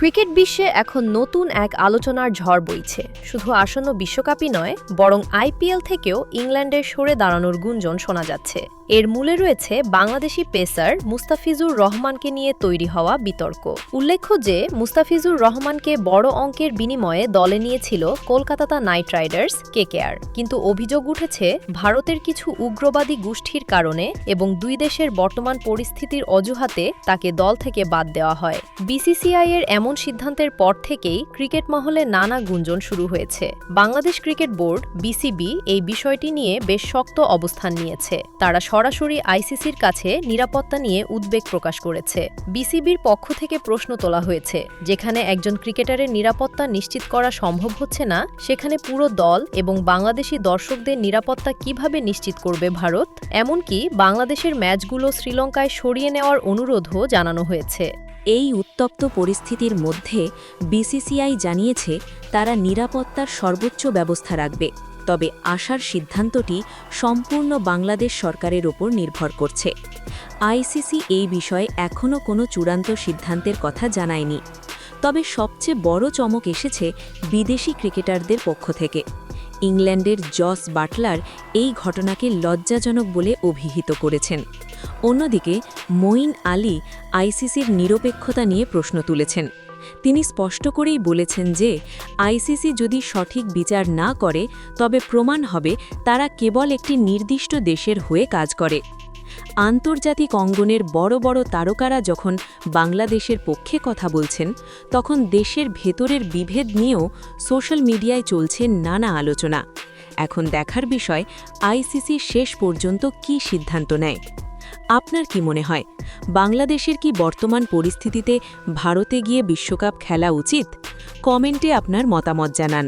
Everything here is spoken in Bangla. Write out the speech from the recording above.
ক্রিকেট বিশ্বে এখন নতুন এক আলোচনার ঝড় বইছে। শুধু আসন্ন বিশ্বকাপই নয়, বরং আইপিএল থেকেও ইংল্যান্ডের সরে দাঁড়ানোর গুঞ্জন শোনা যাচ্ছে। এর মূলে রয়েছে বাংলাদেশি পেসার মুস্তাফিজুর রহমানকে নিয়ে তৈরি হওয়া বিতর্ক। উল্লেখ্য যে, মুস্তাফিজুর রহমানকে বড় অঙ্কের বিনিময়ে দলে নিয়েছিল কলকাতা নাইট রাইডার্স, কেকেআর। কিন্তু অভিযোগ উঠেছে, ভারতের কিছু উগ্রবাদী গোষ্ঠীর কারণে এবং দুই দেশের বর্তমান পরিস্থিতির অজুহাতে তাকে দল থেকে বাদ দেওয়া হয়। বিসিসিআই এর এমন সিদ্ধান্তের পর থেকেই ক্রিকেট মহলে নানা গুঞ্জন শুরু হয়েছে। বাংলাদেশ ক্রিকেট বোর্ড, বিসিবি, এই বিষয়টি নিয়ে বেশ শক্ত অবস্থান নিয়েছে। তারা সরাসরি আইসিসির কাছে নিরাপত্তা নিয়ে উদ্বেগ প্রকাশ করেছে। বিসিবির পক্ষ থেকে প্রশ্ন তোলা হয়েছে, যেখানে একজন ক্রিকেটারের নিরাপত্তা নিশ্চিত করা সম্ভব হচ্ছে না, সেখানে পুরো দল এবং বাংলাদেশি দর্শকদের নিরাপত্তা কীভাবে নিশ্চিত করবে ভারত? এমনকি বাংলাদেশের ম্যাচগুলো শ্রীলঙ্কায় সরিয়ে নেওয়ার অনুরোধও জানানো হয়েছে। এই উত্তপ্ত পরিস্থিতির মধ্যে বিসিসিআই জানিয়েছে তারা নিরাপত্তার সর্বোচ্চ ব্যবস্থা রাখবে, তবে আসার সিদ্ধান্তটি সম্পূর্ণ বাংলাদেশ সরকারের ওপর নির্ভর করছে। আইসিসি এই বিষয়ে এখনও কোনো চূড়ান্ত সিদ্ধান্তের কথা জানায়নি, তবে সবচেয়ে বড় চমক এসেছে বিদেশি ক্রিকেটারদের পক্ষ থেকে। ইংল্যান্ডের জস বাটলার এই ঘটনাকে লজ্জাজনক বলে অভিহিত করেছেন। অন্যদিকে, মঈন আলী আইসিসির নিরপেক্ষতা নিয়ে প্রশ্ন তুলেছেন। তিনি স্পষ্ট করেই বলেছেন যে, আইসিসি যদি সঠিক বিচার না করে, তবে প্রমাণ হবে তারা কেবল একটি নির্দিষ্ট দেশের হয়ে কাজ করে। আন্তর্জাতিক অঙ্গনের বড় বড় তারকারা যখন বাংলাদেশের পক্ষে কথা বলছেন, তখন দেশের ভেতরের বিভেদ নিয়েও সোশ্যাল মিডিয়ায় চলছে নানা আলোচনা। এখন দেখার বিষয়, আইসিসি শেষ পর্যন্ত কী সিদ্ধান্ত নেয়? আপনার কি মনে হয়, বাংলাদেশের কি বর্তমান পরিস্থিতিতে ভারতে গিয়ে বিশ্বকাপ খেলা উচিত? কমেন্টে আপনার মতামত জানান।